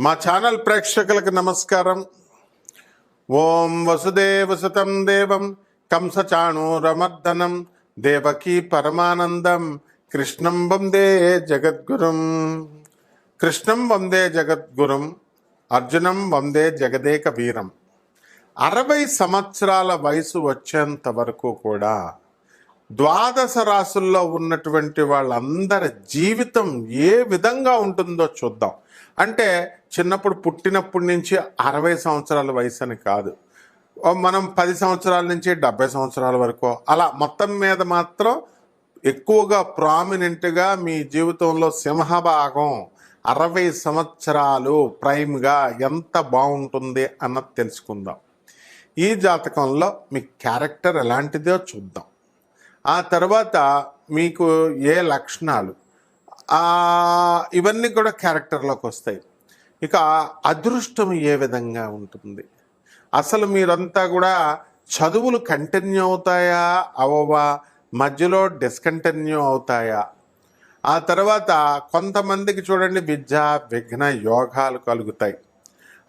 మా ఛానల్ ప్రేక్షకులకు నమస్కారం. ఓం వసుదేవసుతం దేవం కంసచాణూరమర్దనం దేవకీ పరమానందం కృష్ణం వందే జగద్గురుం. కృష్ణం వందే జగద్గురుం అర్జునం వందే జగదేక వీరం అరవై సంవత్సరాల వయసు వచ్చేంత వరకు కూడా ద్వాదశ రాసుల్లో ఉన్నటువంటి వాళ్ళందరి జీవితం ఏ విధంగా ఉంటుందో చూద్దాం. అంటే చిన్నప్పుడు పుట్టినప్పటి నుంచి అరవై సంవత్సరాల వయసు అని కాదు. మనం పది సంవత్సరాల నుంచి డెబ్బై సంవత్సరాల వరకు అలా మొత్తం మీద మాత్రం ఎక్కువగా ప్రామినెంట్గా మీ జీవితంలో సింహభాగం అరవై సంవత్సరాలు ప్రైమ్గా ఎంత బాగుంటుంది అన్నది తెలుసుకుందాం. ఈ జాతకంలో మీ క్యారెక్టర్ ఎలాంటిదో చూద్దాం. ఆ తర్వాత మీకు ఏ లక్షణాలు ఇవన్నీ కూడా క్యారెక్టర్లోకి వస్తాయి. ఇక అదృష్టం ఏ విధంగా ఉంటుంది? అసలు మీరంతా కూడా చదువులు కంటిన్యూ అవుతాయా? అవవా మధ్యలో డిస్కంటిన్యూ అవుతాయా? ఆ తర్వాత కొంతమందికి చూడండి విద్య విఘ్న యోగాలు కలుగుతాయి.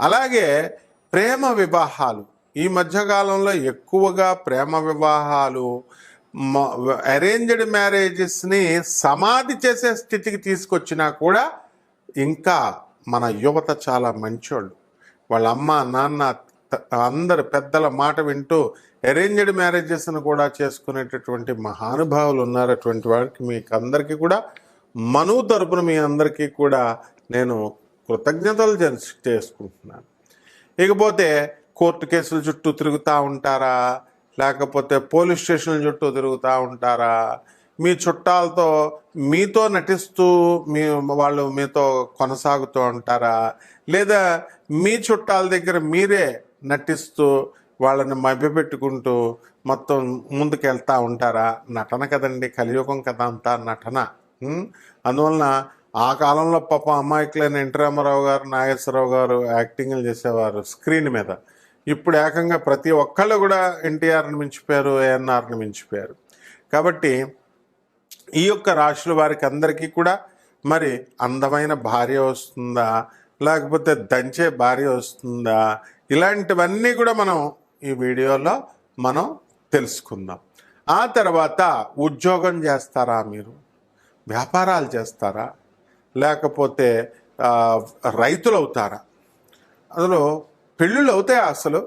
అలాగే ప్రేమ వివాహాలు. ఈ మధ్యకాలంలో ఎక్కువగా ప్రేమ వివాహాలు అరేంజ్డ్ మ్యారేజెస్ని సమాధి చేసే స్థితికి తీసుకొచ్చినా కూడా ఇంకా మన యువత చాలా మంచోళ్ళు. వాళ్ళ అమ్మ నాన్న అందరు పెద్దల మాట వింటూ అరేంజ్డ్ మ్యారేజెస్ను కూడా చేసుకునేటటువంటి మహానుభావులు ఉన్నారు అటువంటి వారికి మీకు అందరికీ కూడా మనువు తరపున మీ అందరికీ కూడా నేను కృతజ్ఞతలు చేసుకుంటున్నాను. ఇకపోతే కోర్టు కేసుల చుట్టూ తిరుగుతూ ఉంటారా? లేకపోతే పోలీస్ స్టేషన్ల చుట్టూ తిరుగుతూ ఉంటారా? మీ చుట్టాలతో మీతో నటిస్తూ మీ వాళ్ళు మీతో కొనసాగుతూ ఉంటారా? లేదా మీ చుట్టాల దగ్గర మీరే నటిస్తూ వాళ్ళని మభ్యపెట్టుకుంటూ మొత్తం ముందుకెళ్తూ ఉంటారా? నటన కదండి కలియుగం కదా అంతా నటన. అందువలన ఆ కాలంలో పాప అమాయకులైన ఎన్టీ రామారావు గారు నాగేశ్వరరావు గారు యాక్టింగ్లు చేసేవారు స్క్రీన్ మీద. ఇప్పుడు ఏకంగా ప్రతి ఒక్కళ్ళు కూడా ఎన్టీఆర్ని మించిపోయారు ఏఎన్ఆర్ని మించిపోయారు. కాబట్టి ఈ యొక్క రాశుల వారికి అందరికీ కూడా మరి అందమైన భార్య వస్తుందా? లేకపోతే దంచే భార్య వస్తుందా? ఇలాంటివన్నీ కూడా మనం ఈ వీడియోలో మనం తెలుసుకుందాం. ఆ తర్వాత ఉద్యోగం చేస్తారా మీరు? వ్యాపారాలు చేస్తారా? లేకపోతే రైతులు అవుతారా అందులో పెళ్ళిళ్ళు అవుతాయా అసలు?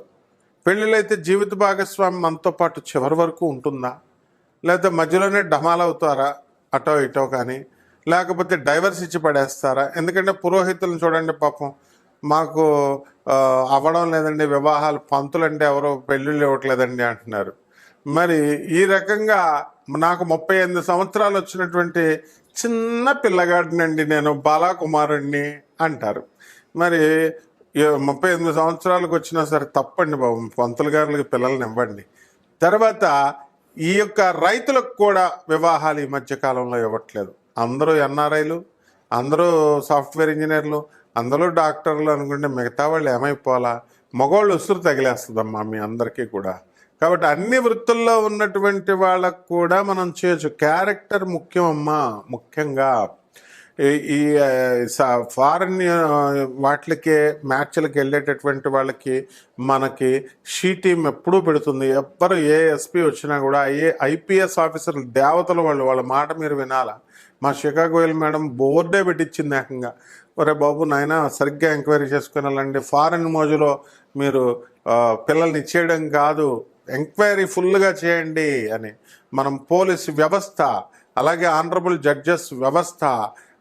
పెళ్ళిళ్ళైతే జీవిత భాగస్వామి మనతో పాటు చివరి వరకు ఉంటుందా? లేకపోతే మధ్యలోనే డమాలవుతారా అటో ఇటో కానీ? లేకపోతే డైవర్స్ ఇచ్చి పడేస్తారా? ఎందుకంటే పురోహితులను చూడండి పాపం మాకు అవ్వడం లేదండి వివాహాలు పంతులంటే ఎవరో పెళ్ళిళ్ళు ఇవ్వట్లేదండి అంటున్నారు. మరి ఈ రకంగా నాకు ముప్పై ఎనిమిది సంవత్సరాలు వచ్చినటువంటి చిన్న పిల్లగాడినండి నేను బాలాకుమారుణ్ణి అంటారు. మరి ముప్పై ఎనిమిది సంవత్సరాలకు వచ్చినా సరే తప్పండి బాబు. పంతులు గారులకి పిల్లల్ని ఇవ్వండి. తర్వాత ఈ యొక్క రైతులకు కూడా వివాహాలు ఈ మధ్య కాలంలో ఇవ్వట్లేదు. అందరూ ఎన్ఆర్ఐలు అందరూ సాఫ్ట్వేర్ ఇంజనీర్లు అందరూ డాక్టర్లు అనుకుంటే మిగతా వాళ్ళు ఏమైపోవాలా? మగవాళ్ళు ఉసురు తగిలేస్తుందమ్మా మీ అందరికీ కూడా. కాబట్టి అన్ని వృత్తుల్లో ఉన్నటువంటి వాళ్ళకు కూడా మనం చేయొచ్చు. క్యారెక్టర్ ముఖ్యం అమ్మా ముఖ్యంగా ఈ- ఈ ఫారెన్ వాటికి మ్యాచ్లకు వెళ్ళేటటువంటి వాళ్ళకి మనకి షీ టీం ఎప్పుడూ పెడుతుంది. ఎవ్వరు ఏ ఎస్పీ వచ్చినా కూడా ఏ ఐపీఎస్ ఆఫీసర్లు దేవతలు వాళ్ళు వాళ్ళ మాట మీరు వినాలా? మా గోయల్ మేడం బోర్డే పెట్టించింది ఏకంగా. ఒరే బాబు నాయన సరిగ్గా ఎంక్వైరీ చేసుకుని వెళ్ళండి. ఫారెన్ మోజులో మీరు పిల్లల్ని ఇచ్చేయడం కాదు. ఎంక్వైరీ ఫుల్గా చేయండి అని. మనం పోలీస్ వ్యవస్థ అలాగే ఆనరబుల్ జడ్జెస్ వ్యవస్థ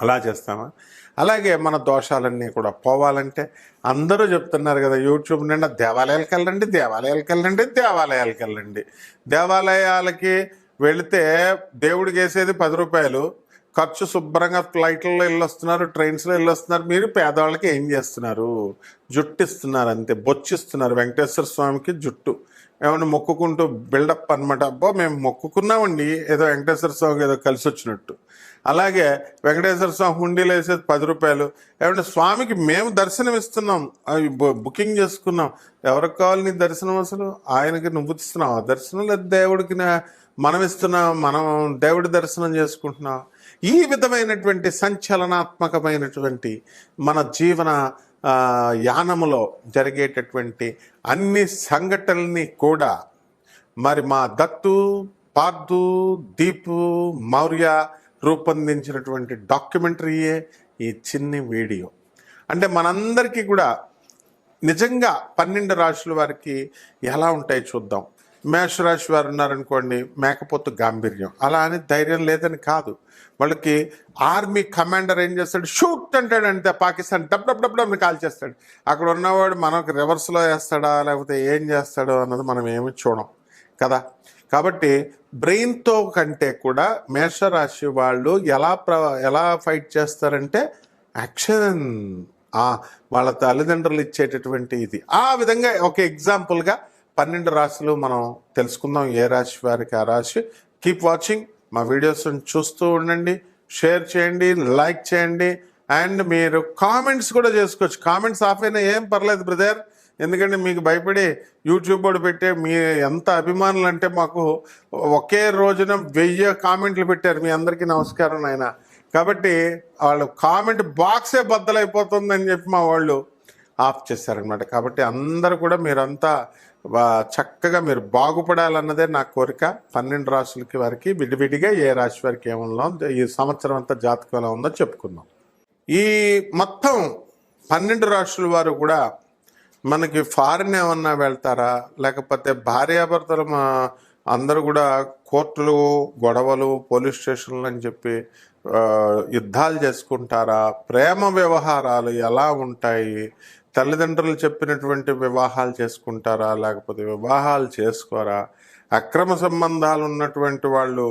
అలా చేస్తామా? అలాగే మన దోషాలన్నీ కూడా పోవాలంటే అందరూ చెప్తున్నారు కదా యూట్యూబ్ నిండా దేవాలయాలకు వెళ్ళండి దేవాలయాలకు వెళ్ళండి దేవాలయాలకు వెళ్ళండి. దేవాలయాలకి వెళితే దేవుడికి వేసేది పది రూపాయలు. ఖర్చు శుభ్రంగా ఫ్లైట్లలో వెళ్ళొస్తున్నారు ట్రైన్స్లో వెళ్ళొస్తున్నారు మీరు పేదవాళ్ళకి ఏం చేస్తున్నారు? జుట్టు ఇస్తున్నారు అంతే బొచ్చిస్తున్నారు. వెంకటేశ్వర స్వామికి జుట్టు. ఏమన్నా మొక్కుకుంటూ బిల్డప్ అనమాట అబ్బో మేము మొక్కుకున్నామండి. ఏదో వెంకటేశ్వర స్వామికి ఏదో కలిసి వచ్చినట్టు. అలాగే వెంకటేశ్వర స్వామి హుండీలో వేసేది పది రూపాయలు. ఏమంటే స్వామికి మేము దర్శనం ఇస్తున్నాం. అవి బు- బుకింగ్ చేసుకున్నాం. ఎవరికి కావాలి నీ దర్శనం అసలు? ఆయనకి నువ్వు ఇస్తున్నావు. దర్శనం లేదు దేవుడికి మనం ఇస్తున్నాం. మనం దేవుడి దర్శనం చేసుకుంటున్నాం. ఈ విధమైనటువంటి సంచలనాత్మకమైనటువంటి మన జీవన యానములో జరిగేటటువంటి అన్ని సంఘటనల్ని కూడా మరి మా దత్తు పార్దు దీపు మౌర్య రూపొందించినటువంటి డాక్యుమెంటరీయే ఈ చిన్ని వీడియో. అంటే మనందరికీ కూడా నిజంగా పన్నెండు రాశుల వారికి ఎలా ఉంటాయి చూద్దాం. మేషరాశి వారు ఉన్నారనుకోండి మేకపోతు గాంభీర్యం. అలా అని ధైర్యం లేదని కాదు. వాళ్ళకి ఆర్మీ కమాండర్ ఏం చేస్తాడు? షూట్ అంటాడు అంటే పాకిస్తాన్ డబ్ డబ్ డబ్ డబ్ని కాల్ చేస్తాడు. అక్కడ ఉన్నవాడు మనకు రివర్స్లో వేస్తాడా? లేకపోతే ఏం చేస్తాడో అన్నది మనం ఏమి చూడం. కదా? కాబట్టి బ్రెయిన్తో కంటే కూడా మేషరాశి వాళ్ళు ఎలా ప్ర ఎలా ఫైట్ చేస్తారంటే యాక్షన్. వాళ్ళ తల్లిదండ్రులు ఇచ్చేటటువంటి ఇది. ఆ విధంగా ఒక ఎగ్జాంపుల్గా పన్నెండు రాశులు మనం తెలుసుకుందాం. ఏ రాశి? వారికి ఆ రాశి. కీప్ వాచింగ్ మా వీడియోస్ చూస్తూ ఉండండి. షేర్ చేయండి. లైక్ చేయండి. అండ్ మీరు కామెంట్స్ కూడా చేసుకోవచ్చు. కామెంట్స్ ఆఫ్ అయినా ఏం పర్లేదు బ్రదర్ ఎందుకంటే మీకు భయపడి యూట్యూబ్ వాడు పెట్టే మీ ఎంత అభిమానులు అంటే మాకు ఒకే రోజున వెయ్యి కామెంట్లు పెట్టారు. మీ అందరికీ నమస్కారం నాయన. కాబట్టి వాళ్ళు కామెంట్ బాక్సే బద్దలైపోతుందని చెప్పి మా వాళ్ళు ఆఫ్ చేశారనమాట కాబట్టి అందరూ కూడా మీరంతా చక్కగా మీరు బాగుపడాలన్నదే నా కోరిక. పన్నెండు రాశులకి వారికి విడివిడిగా ఏ రాశి వారికి ఏమన్నా ఈ సంవత్సరం అంతా జాతకం ఎలా ఉందో చెప్పుకుందాం. ఈ మొత్తం పన్నెండు రాష్ట్రాల వారు కూడా మనకి ఫారిన్ ఏమన్నా వెళ్తారా? లేకపోతే భార్యాభర్తలు మా అందరూ కూడా కోర్టులు గొడవలు పోలీస్ స్టేషన్లు అని చెప్పి యుద్ధాలు చేసుకుంటారా? ప్రేమ వ్యవహారాలు ఎలా ఉంటాయి? తల్లిదండ్రులు చెప్పినటువంటి వివాహాలు చేసుకుంటారా లేకపోతే వివాహాలు చేసుకోరా? అక్రమ సంబంధాలు ఉన్నటువంటి వాళ్ళు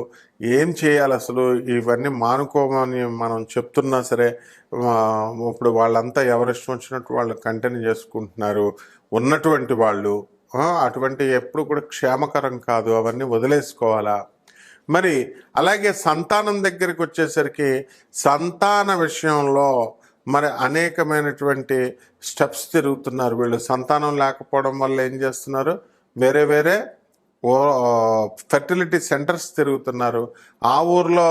ఏం చేయాలి అసలు? ఇవన్నీ మానుకోమని మనం చెప్తున్నా సరే ఇప్పుడు వాళ్ళంతా ఎవరిష్టం వచ్చినట్టు వాళ్ళు కంటిన్యూ చేసుకుంటున్నారు. ఉన్నటువంటి వాళ్ళు అటువంటి ఎప్పుడు కూడా క్షేమకరం కాదు. అవన్నీ వదిలేసుకోవాలా? మరి అలాగే సంతానం దగ్గరికి వచ్చేసరికి సంతాన విషయంలో మరి అనేకమైనటువంటి స్టెప్స్ తిరుగుతున్నారు వీళ్ళు. సంతానం లేకపోవడం వల్ల ఏం చేస్తున్నారు? వేరే వేరే ఫెర్టిలిటీ సెంటర్స్ తిరుగుతున్నారు. ఆ ఊర్లో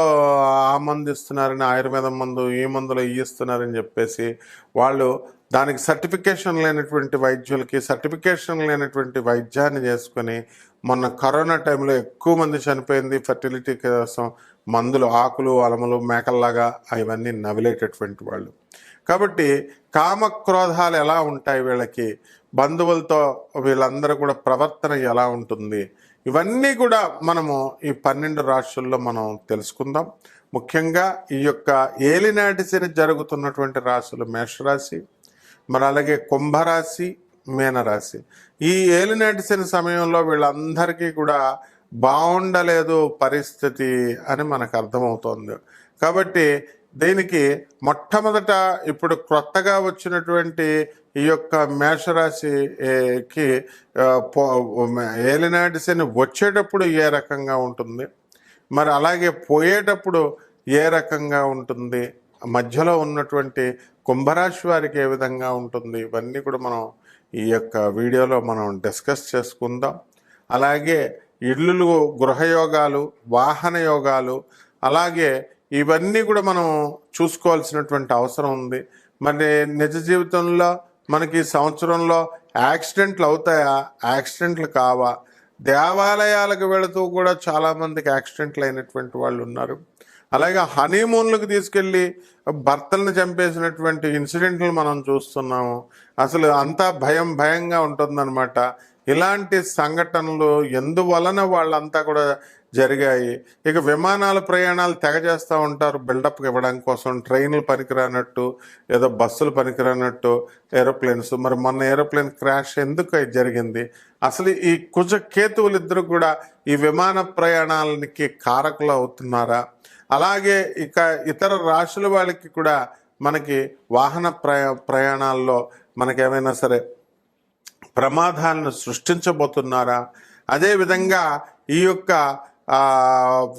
ఆ మందు ఇస్తున్నారని ఆయుర్వేదం మందు ఈ మందులు ఇస్తున్నారని చెప్పేసి వాళ్ళు దానికి సర్టిఫికేషన్ లేనటువంటి వైద్యులకి సర్టిఫికేషన్ లేనటువంటి వైద్యాన్ని చేసుకొని మొన్న కరోనా టైంలో ఎక్కువ మంది చనిపోయింది ఫెర్టిలిటీ కోసం మందులు ఆకులు అలములు మేకల్లాగా అవన్నీ నవిలేటటువంటి వాళ్ళు. కాబట్టి కామక్రోధాలు ఎలా ఉంటాయి వీళ్ళకి? బంధువులతో వీళ్ళందరూ కూడా ప్రవర్తన ఎలా ఉంటుంది? ఇవన్నీ కూడా మనము ఈ పన్నెండు రాశుల్లో మనం తెలుసుకుందాం. ముఖ్యంగా ఈ యొక్క ఏలినాటి శని జరుగుతున్నటువంటి రాశులు మేషరాశి మరి అలాగే కుంభరాశి మీనరాశి. ఈ ఏలినాటి శని సమయంలో వీళ్ళందరికీ కూడా బాగుండలేదు పరిస్థితి అని మనకు అర్థమవుతోంది. కాబట్టి దీనికి మొట్టమొదట ఇప్పుడు క్రొత్తగా వచ్చినటువంటి ఈ యొక్క మేషరాశికి ఏలినాటి శని వచ్చేటప్పుడు ఏ రకంగా ఉంటుంది? మరి అలాగే పోయేటప్పుడు ఏ రకంగా ఉంటుంది? మధ్యలో ఉన్నటువంటి కుంభరాశి వారికి ఏ విధంగా ఉంటుంది? ఇవన్నీ కూడా మనం ఈ యొక్క వీడియోలో మనం డిస్కస్ చేసుకుందాం. అలాగే ఇల్లులు గృహయోగాలు వాహన యోగాలు అలాగే ఇవన్నీ కూడా మనం చూసుకోవాల్సినటువంటి అవసరం ఉంది. మరి నిజ జీవితంలో మనకి సంవత్సరంలో యాక్సిడెంట్లు అవుతాయా? యాక్సిడెంట్లు కావా? దేవాలయాలకు వెళుతూ కూడా చాలామందికి యాక్సిడెంట్లు అయినటువంటి వాళ్ళు ఉన్నారు. అలాగే హనీమూన్లకు తీసుకెళ్ళి భర్తలను చంపేసినటువంటి ఇన్సిడెంట్లు మనం చూస్తున్నాము. అసలు అంతా భయం భయంగా ఉంటుందన్నమాట. ఇలాంటి సంఘటనలు ఎందువలన వాళ్ళంతా కూడా జరిగాయి. ఇక విమానాల ప్రయాణాలు తెగ చేస్తూ ఉంటారు. బిల్డప్ ఇవ్వడం కోసం ట్రైన్లు పనికిరానట్టు ఏదో బస్సులు పనికిరానట్టు ఏరోప్లేన్స్. మరి మొన్న ఏరోప్లేన్ క్రాష్ ఎందుకు జరిగింది? అసలు ఈ కుజ కేతువులు ఇద్దరు కూడా ఈ విమాన ప్రయాణాలకి కారకులు అవుతున్నారా? అలాగే ఇక ఇతర రాశుల వాళ్ళకి కూడా మనకి వాహన ప్రయా ప్రయాణాల్లో మనకేమైనా సరే ప్రమాదాలను సృష్టించబోతున్నారా? అదేవిధంగా ఈ యొక్క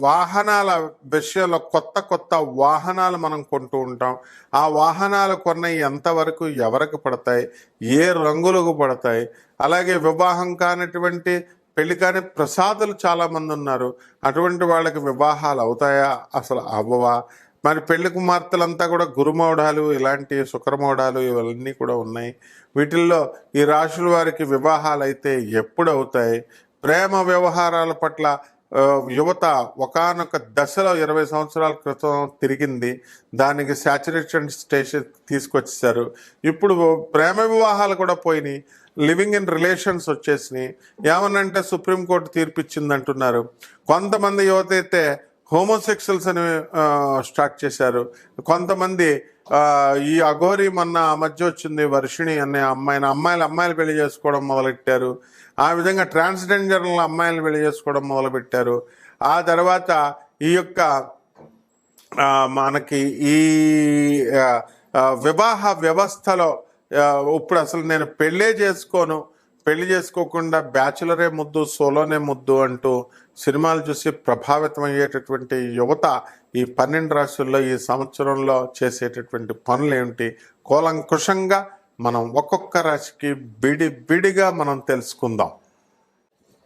వాహనాల విషయంలో కొత్త కొత్త వాహనాలు మనం కొంటూ ఉంటాం. ఆ వాహనాలు కొన్న ఎంతవరకు ఎవరికి పడతాయి? ఏ రంగులకు పడతాయి? అలాగే వివాహం కానటువంటి పెళ్ళి కాని ప్రసాదులు చాలామంది ఉన్నారు. అటువంటి వాళ్ళకి వివాహాలు అవుతాయా? అసలు అవ్వవా? మరి పెళ్ళి కుమార్తెలంతా కూడా గురుమౌఢాలు ఇలాంటి శుక్రమౌఢాలు ఇవన్నీ కూడా ఉన్నాయి. వీటిల్లో ఈ రాశుల వారికి వివాహాలు అయితే ఎప్పుడు అవుతాయి? ప్రేమ వ్యవహారాల పట్ల యువత ఒకానొక దశలో ఇరవై సంవత్సరాల క్రితం తిరిగింది. దానికి సాచురేషన్ స్టేషన్ తీసుకొచ్చేసారు ఇప్పుడు ప్రేమ వివాహాలు కూడా పోయినాయి. లివింగ్ ఇన్ రిలేషన్స్ వచ్చేసినాయి. ఏమనంటే సుప్రీంకోర్టు తీర్పు ఇచ్చింది అంటున్నారు కొంతమంది యువత అయితే హోమోసెక్షువల్స్ అని స్టార్ట్ చేశారు. కొంతమంది ఈ అఘోరి మొన్న మధ్య వచ్చింది వర్షిణి అనే అమ్మాయిని అమ్మాయిలు అమ్మాయిలు పెళ్ళి చేసుకోవడం మొదలెట్టారు. ఆ విధంగా ట్రాన్స్జెండర్ల అమ్మాయిలు పెళ్ళి చేసుకోవడం మొదలుపెట్టారు. ఆ తర్వాత ఈ యొక్క మనకి ఈ వివాహ వ్యవస్థలో ఇప్పుడు అసలు నేను పెళ్ళే చేసుకోను. పెళ్ళి చేసుకోకుండా బ్యాచులరే ముద్దు సోలోనే ముద్దు అంటూ సినిమాలు చూసి ప్రభావితం అయ్యేటటువంటి యువత ఈ పన్నెండు రాశుల్లో ఈ సంవత్సరంలో చేసేటటువంటి పనులు ఏమిటి? కూలంకుషంగా మనం ఒక్కొక్క రాశికి బిడి బిడిగా మనం తెలుసుకుందాం.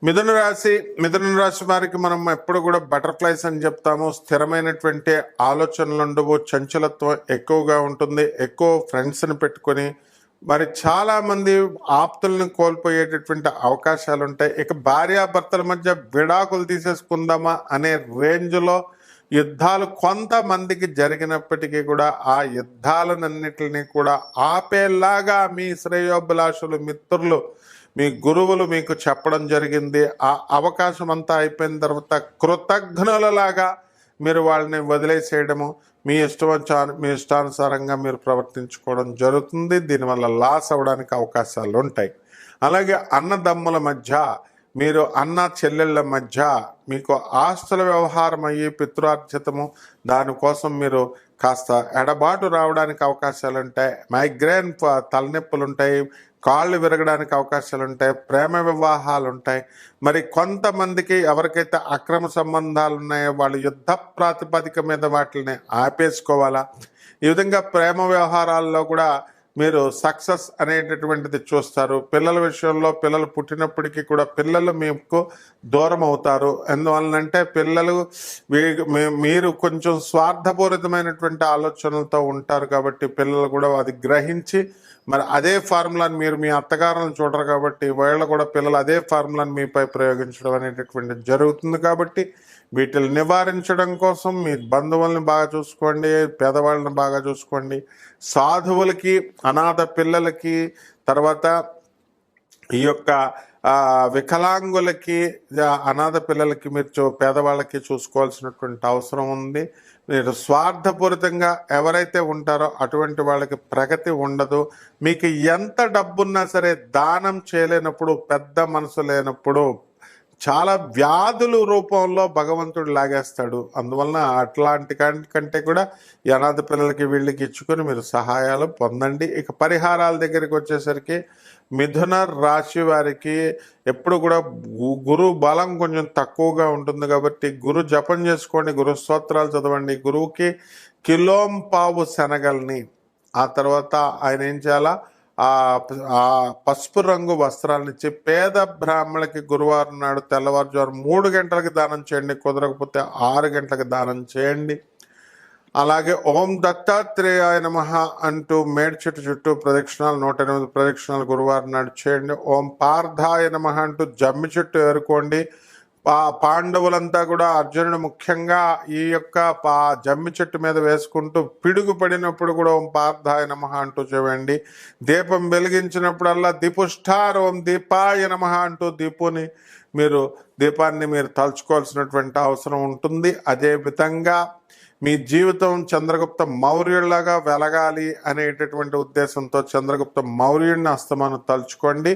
మిథున రాశి మిథున రాశి వారికి మనం ఎప్పుడు కూడా బటర్ఫ్లైస్ అని చెప్తాము. స్థిరమైనటువంటి ఆలోచనలు ఉండవు చంచలత్వం ఎక్కువగా ఉంటుంది. ఎక్కువ ఫ్రెండ్స్ని పెట్టుకొని మరి చాలామంది ఆప్తులను కోల్పోయేటటువంటి అవకాశాలు ఉంటాయి ఇక భార్యాభర్తల మధ్య విడాకులు తీసేసుకుందామా అనే రేంజ్లో యుద్ధాలు కొంతమందికి జరిగినప్పటికీ కూడా ఆ యుద్ధాలన్నిటిని కూడా ఆపేలాగా మీ శ్రేయోభిలాషులు మిత్రులు మీ గురువులు మీకు చెప్పడం జరిగింది. ఆ అవకాశం అంతా అయిపోయిన తర్వాత కృతజ్ఞులలాగా మీరు వాళ్ళని వదిలేసేయడము మీ ఇష్టవచ్చా మీ ఇష్టానుసారంగా మీరు ప్రవర్తించుకోవడం జరుగుతుంది. దీనివల్ల లాస్ అవ్వడానికి అవకాశాలు ఉంటాయి. అలాగే అన్నదమ్ముల మధ్య మీరు అన్న చెల్లెళ్ళ మధ్య మీకు ఆస్తుల వ్యవహారం అయ్యి పితృార్జితము దానికోసం మీరు కాస్త ఎడబాటు రావడానికి అవకాశాలు ఉంటాయి. మైగ్రేన్ తలనొప్పులు ఉంటాయి కాళ్ళు విరగడానికి అవకాశాలు ఉంటాయి ప్రేమ వివాహాలు ఉంటాయి మరి కొంతమందికి ఎవరికైతే అక్రమ సంబంధాలు ఉన్నాయో వాళ్ళు యుద్ధ ప్రాతిపదిక మీద వాటిని ఆపేసుకోవాలా? ఈ విధంగా ప్రేమ వ్యవహారాల్లో కూడా మీరు సక్సెస్ అనేటటువంటిది చూస్తారు. పిల్లల విషయంలో పిల్లలు పుట్టినప్పటికీ కూడా పిల్లలు మీకు దూరం అవుతారు. ఎందువలనంటే పిల్లలు మీరు కొంచెం స్వార్థపూరితమైనటువంటి ఆలోచనలతో ఉంటారు కాబట్టి పిల్లలు కూడా అది గ్రహించి మరి అదే ఫార్ములాని మీరు మీ అత్తగారులను చూడరు కాబట్టి వీళ్ళు కూడా పిల్లలు అదే ఫార్ములాని మీపై ప్రయోగించడం అనేటటువంటిది జరుగుతుంది కాబట్టి వీటిని నివారించడం కోసం మీ బంధువుల్ని బాగా చూసుకోండి పేదవాళ్ళని బాగా చూసుకోండి. సాధువులకి అనాథ పిల్లలకి తర్వాత ఈ యొక్క వికలాంగులకి అనాథ పిల్లలకి మీరు చూ పేదవాళ్ళకి చూసుకోవాల్సినటువంటి అవసరం ఉంది. మీరు స్వార్థపూరితంగా ఎవరైతే ఉంటారో అటువంటి వాళ్ళకి ప్రగతి ఉండదు. మీకు ఎంత డబ్బున్నా సరే దానం చేయలేనప్పుడు పెద్ద మనసు లేనప్పుడు చాలా వ్యాధులు రూపంలో భగవంతుడు లాగేస్తాడు. అందువలన అట్లాంటి కంటే కూడా అనాథ పిల్లలకి వీళ్ళకి ఇచ్చుకొని మీరు సహాయాలు పొందండి. ఇక పరిహారాల దగ్గరికి వచ్చేసరికి మిథున రాశి వారికి ఎప్పుడు కూడా గు- గురు బలం కొంచెం తక్కువగా ఉంటుంది కాబట్టి గురు జపం చేసుకోండి గురు స్తోత్రాలు చదవండి. గురువుకి కిలోం పావు శనగల్ని. ఆ తర్వాత ఆయన ఏం చేయాలా? ఆ ఆ పసుపు రంగు వస్త్రాలనిచ్చి పేద బ్రాహ్మణులకి గురువారం నాడు తెల్లవారుజాము మూడు గంటలకు దానం చేయండి కుదరకపోతే ఆరు గంటలకు దానం చేయండి. అలాగే ఓం దత్తాత్రేయాయ నమ అంటూ మేడి చెట్టు చుట్టూ ప్రదక్షిణాలు నూట ఎనిమిది ప్రదక్షిణాలు గురువారం నాడు చేయండి. ఓం పార్థాయ నమ అంటూ జమ్మి చెట్టు ఏరుకోండి. పా పాండవులంతా కూడా అర్జునుడు ముఖ్యంగా ఈ యొక్క పా జమ్మి చెట్టు మీద వేసుకుంటూ పిడుగు పడినప్పుడు కూడా ఓం పార్థాయ నమ అంటూ చూడండి. దీపం వెలిగించినప్పుడల్లా దీపుష్టార్ ఓం దీపాయ నమ అంటూ దీపుని మీరు దీపాన్ని మీరు తలుచుకోవాల్సినటువంటి అవసరం ఉంటుంది. అదే విధంగా మీ జీవితం చంద్రగుప్త మౌర్యుడిలాగా వెలగాలి అనేటటువంటి ఉద్దేశంతో చంద్రగుప్త మౌర్యుడిని అస్తమానం తలుచుకోండి.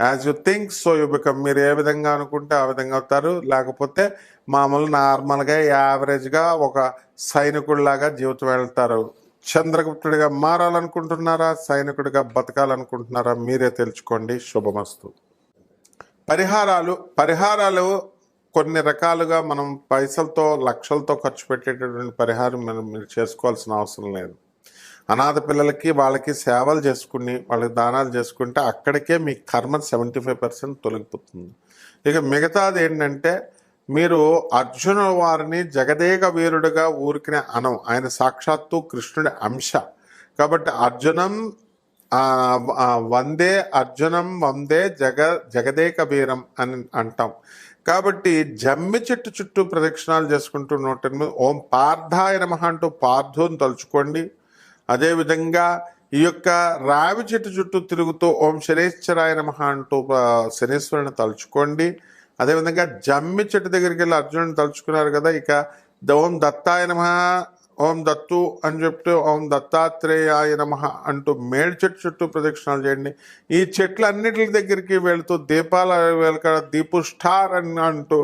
As you think so you become మీరు ఏ విధంగా అనుకుంటే ఆ విధంగా అవుతారు. లేకపోతే మామూలు నార్మల్గా యావరేజ్గా ఒక సైనికుడిలాగా జీవితం వెళ్తారు. చంద్రగుప్తుడిగా మారాలనుకుంటున్నారా? సైనికుడిగా బతకాలనుకుంటున్నారా? మీరే తెలుసుకోండి. శుభమస్తు. పరిహారాలు పరిహారాలు కొన్ని రకాలుగా మనం పైసలతో లక్షలతో ఖర్చు పెట్టేటటువంటి పరిహారం మనం మీరు చేసుకోవాల్సిన అవసరం లేదు. అనాథ పిల్లలకి వాళ్ళకి సేవలు చేసుకుని వాళ్ళకి దానాలు చేసుకుంటే అక్కడికే మీ కర్మ సెవెంటీ ఫైవ్ పర్సెంట్ తొలగిపోతుంది. ఇక మిగతాది ఏంటంటే మీరు అర్జున వారిని జగదేక వీరుడుగా ఊరికినే అనం ఆయన సాక్షాత్తు కృష్ణుడి అంశ. కాబట్టి అర్జునం వందే అర్జునం వందే జగ జగదేక వీరం అని అంటాం. కాబట్టి జమ్మి చెట్టు చుట్టూ ప్రదక్షిణాలు చేసుకుంటూ నూట ఎనిమిది ఓం పార్థాయ నమ అంటూ పార్థుని తలుచుకోండి. అదేవిధంగా ఈ యొక్క రావి చెట్టు చుట్టూ తిరుగుతూ ఓం శనేశ్వరాయ నమ అంటూ శనేశ్వరుని తలుచుకోండి. అదేవిధంగా జమ్మి చెట్టు దగ్గరికి వెళ్ళి అర్జునుడిని తలుచుకున్నారు కదా ఇక ద- ఓం దత్తాయ నమ ఓం దత్తు అని చెప్తూ ఓం దత్తాత్రేయాయ నమ అంటూ మేడి చెట్టు చుట్టూ ప్రదక్షిణాలు చేయండి. ఈ చెట్ల అన్నిటి దగ్గరికి వెళుతూ దీపాల వెలకడ దీపు స్టార్ అని అంటూ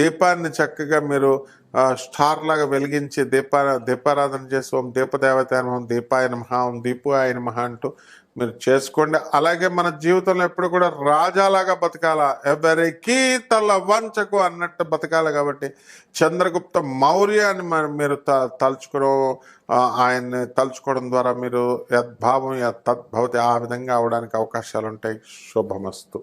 దీపాన్ని చక్కగా మీరు స్టార్ లాగా వెలిగించి దీపా దీపారాధన చేసి ఓం దీపదేవత నమ దీపాయ నమ ఓం దీపాయ నమ అంటూ మీరు చేసుకోండి. అలాగే మన జీవితంలో ఎప్పుడు కూడా రాజాలాగా బతకాల? ఎవరికి తల వంచకు అన్నట్టు బతకాలి కాబట్టి చంద్రగుప్త మౌర్యాన్ని మరి మీరు త తలుచుకోవడం ఆయన్ని తలుచుకోవడం ద్వారా మీరు యద్భావం యత్ తద్భవతి ఆ విధంగా అవడానికి అవకాశాలు ఉంటాయి శుభమస్తు.